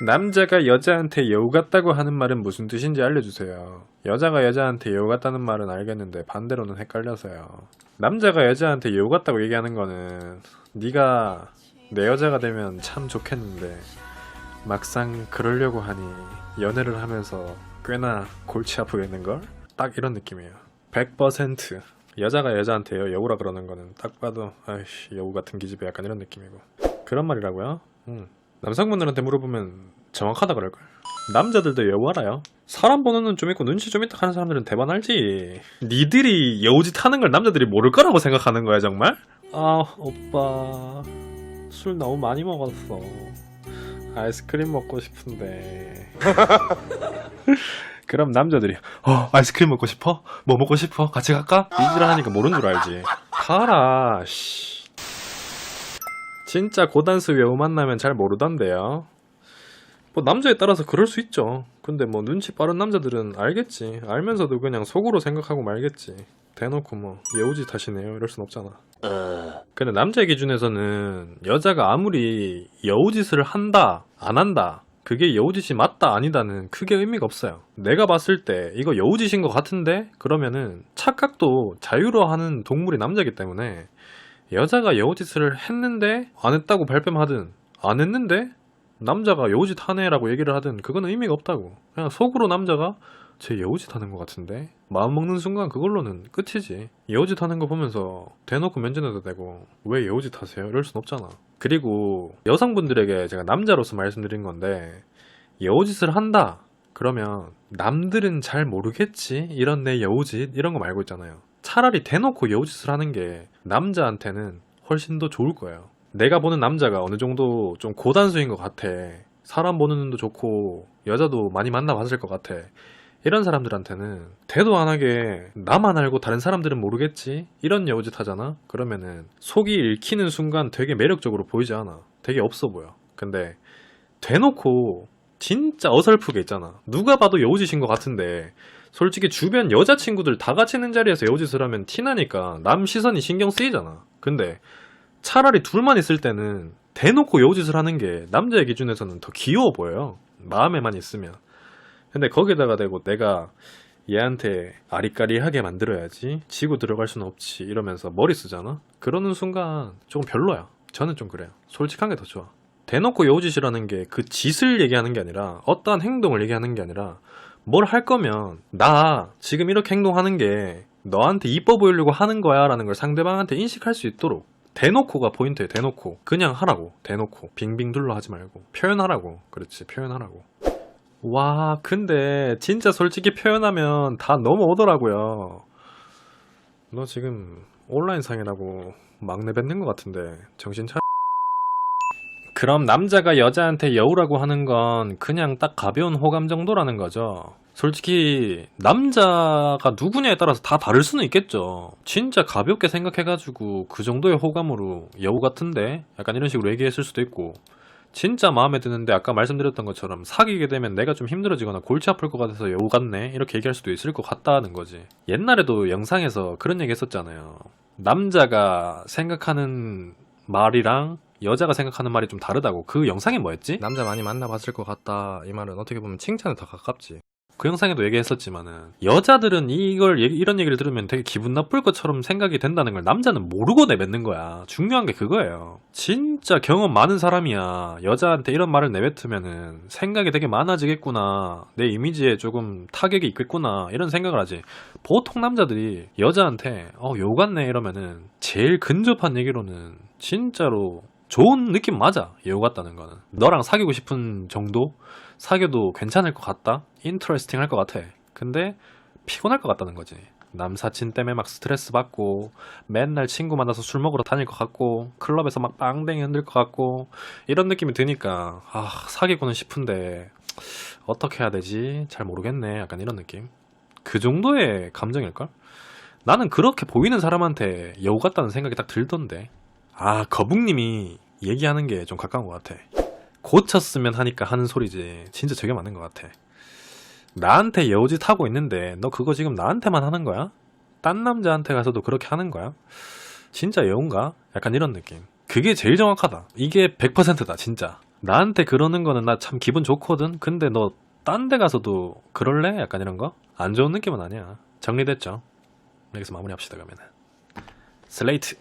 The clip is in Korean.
남자가 여자한테 여우 같다고 하는 말은 무슨 뜻인지 알려주세요. 여자가 여자한테 여우 같다는 말은 알겠는데 반대로는 헷갈려서요. 남자가 여자한테 여우 같다고 얘기하는 거는 네가 내 여자가 되면 참 좋겠는데 막상 그러려고 하니 연애를 하면서 꽤나 골치 아프겠는걸? 딱 이런 느낌이에요. 100% 여자가 여자한테 여우라 그러는 거는 딱 봐도 아이씨 여우 같은 기집애 약간 이런 느낌이고 그런 말이라고요? 음. 남성분들한테 물어보면 정확하다 그럴걸 남자들도 여우 알아요 사람 보는 눈 좀 있고 눈치 좀 있다 하는 사람들은 대반 알지 니들이 여우짓 하는 걸 남자들이 모를 거라고 생각하는 거야 정말? 아 오빠 술 너무 많이 먹었어 아이스크림 먹고 싶은데 그럼 남자들이 어 아이스크림 먹고 싶어? 뭐 먹고 싶어? 같이 갈까? 이질 하니까 모르는 줄 알지 가라 씨 진짜 고단수 여우 만나면 잘 모르던데요. 뭐 남자에 따라서 그럴 수 있죠. 근데 뭐 눈치 빠른 남자들은 알겠지. 알면서도 그냥 속으로 생각하고 말겠지. 대놓고 뭐 여우짓 하시네요. 이럴 순 없잖아. 근데 남자 기준에서는 여자가 아무리 여우짓을 한다 안 한다 그게 여우짓이 맞다 아니다는 크게 의미가 없어요. 내가 봤을 때 이거 여우짓인 것 같은데? 그러면은 착각도 자유로 하는 동물이 남자기 때문에 여자가 여우짓을 했는데 안 했다고 발뺌하든 안 했는데 남자가 여우짓 하네라고 얘기를 하든 그건 의미가 없다고. 그냥 속으로 남자가 쟤 여우짓 하는 것 같은데 마음 먹는 순간 그걸로는 끝이지. 여우짓 하는 거 보면서 대놓고 면전에도 대고 왜 여우짓 하세요? 이럴 순 없잖아. 그리고 여성분들에게 제가 남자로서 말씀드린 건데 여우짓을 한다 그러면 남들은 잘 모르겠지? 이런 내 여우짓? 이런 거 말고 있잖아요. 차라리 대놓고 여우짓을 하는 게 남자한테는 훨씬 더 좋을 거예요. 내가 보는 남자가 어느 정도 좀 고단수인 것 같아. 사람 보는 눈도 좋고 여자도 많이 만나봤을 것 같아. 이런 사람들한테는 대도 안 하게 나만 알고 다른 사람들은 모르겠지? 이런 여우짓 하잖아? 그러면은 속이 읽히는 순간 되게 매력적으로 보이지 않아? 되게 없어 보여. 근데 대놓고 진짜 어설프게 있잖아. 누가 봐도 여우짓인 것 같은데 솔직히 주변 여자친구들 다 같이 있는 자리에서 여우짓을 하면 티나니까 남 시선이 신경 쓰이잖아. 근데 차라리 둘만 있을 때는 대놓고 여우짓을 하는 게 남자의 기준에서는 더 귀여워 보여요. 마음에만 있으면. 근데 거기다가 대고 내가 얘한테 아리까리하게 만들어야지 지고 들어갈 수는 없지 이러면서 머리 쓰잖아? 그러는 순간 조금 별로야. 저는 좀 그래요. 솔직한 게 더 좋아. 대놓고 여우짓이라는 게 그 짓을 얘기하는 게 아니라 어떠한 행동을 얘기하는 게 아니라 뭘 할 거면 나 지금 이렇게 행동하는 게 너한테 이뻐 보이려고 하는 거야 라는 걸 상대방한테 인식할 수 있도록 대놓고가 포인트예요 대놓고. 그냥 하라고 대놓고. 빙빙 둘러 하지 말고. 표현하라고. 그렇지 표현하라고. 와, 근데 진짜 솔직히 표현하면 다 넘어오더라고요. 너 지금 온라인 상이라고 막내 뱉는 것 같은데 정신 차려. 그럼 남자가 여자한테 여우라고 하는 건 그냥 딱 가벼운 호감 정도라는 거죠. 솔직히 남자가 누구냐에 따라서 다 다를 수는 있겠죠. 진짜 가볍게 생각해가지고 그 정도의 호감으로 여우 같은데 약간 이런 식으로 얘기했을 수도 있고 진짜 마음에 드는데 아까 말씀드렸던 것처럼 사귀게 되면 내가 좀 힘들어지거나 골치 아플 것 같아서 여우 같네 이렇게 얘기할 수도 있을 것 같다는 거지 옛날에도 영상에서 그런 얘기 했었잖아요 남자가 생각하는 말이랑 여자가 생각하는 말이 좀 다르다고 그 영상이 뭐였지? 남자 많이 만나봤을 것 같다 이 말은 어떻게 보면 칭찬에 더 가깝지 그 영상에도 얘기했었지만은 여자들은 이걸 얘기- 이런 얘기를 들으면 되게 기분 나쁠 것처럼 생각이 된다는 걸 남자는 모르고 내뱉는 거야. 중요한 게 그거예요. 진짜 경험 많은 사람이야. 여자한테 이런 말을 내뱉으면은 생각이 되게 많아지겠구나. 내 이미지에 조금 타격이 있겠구나. 이런 생각을 하지. 보통 남자들이 여자한테 어, 요 같네 이러면은 제일 근접한 얘기로는 진짜로 좋은 느낌 맞아. 여우 같다는 거는. 너랑 사귀고 싶은 정도? 사귀어도 괜찮을 것 같다? 인트레스팅 할 것 같아. 근데 피곤할 것 같다는 거지. 남사친 때문에 막 스트레스 받고 맨날 친구 만나서 술 먹으러 다닐 것 같고 클럽에서 막 빵댕이 흔들 것 같고 이런 느낌이 드니까 아 사귀고는 싶은데 어떻게 해야 되지? 잘 모르겠네. 약간 이런 느낌. 그 정도의 감정일걸? 나는 그렇게 보이는 사람한테 여우 같다는 생각이 딱 들던데. 아 거북님이 얘기하는 게 좀 가까운 것 같아. 고쳤으면 하니까 하는 소리지. 진짜 저게 맞는 것 같아. 나한테 여우짓 하고 있는데 너 그거 지금 나한테만 하는 거야? 딴 남자한테 가서도 그렇게 하는 거야? 진짜 여운가? 약간 이런 느낌. 그게 제일 정확하다. 이게 100%다, 진짜. 나한테 그러는 거는 나 참 기분 좋거든? 근데 너 딴 데 가서도 그럴래? 약간 이런 거? 안 좋은 느낌은 아니야. 정리됐죠? 여기서 마무리합시다, 그러면은. 슬레이트.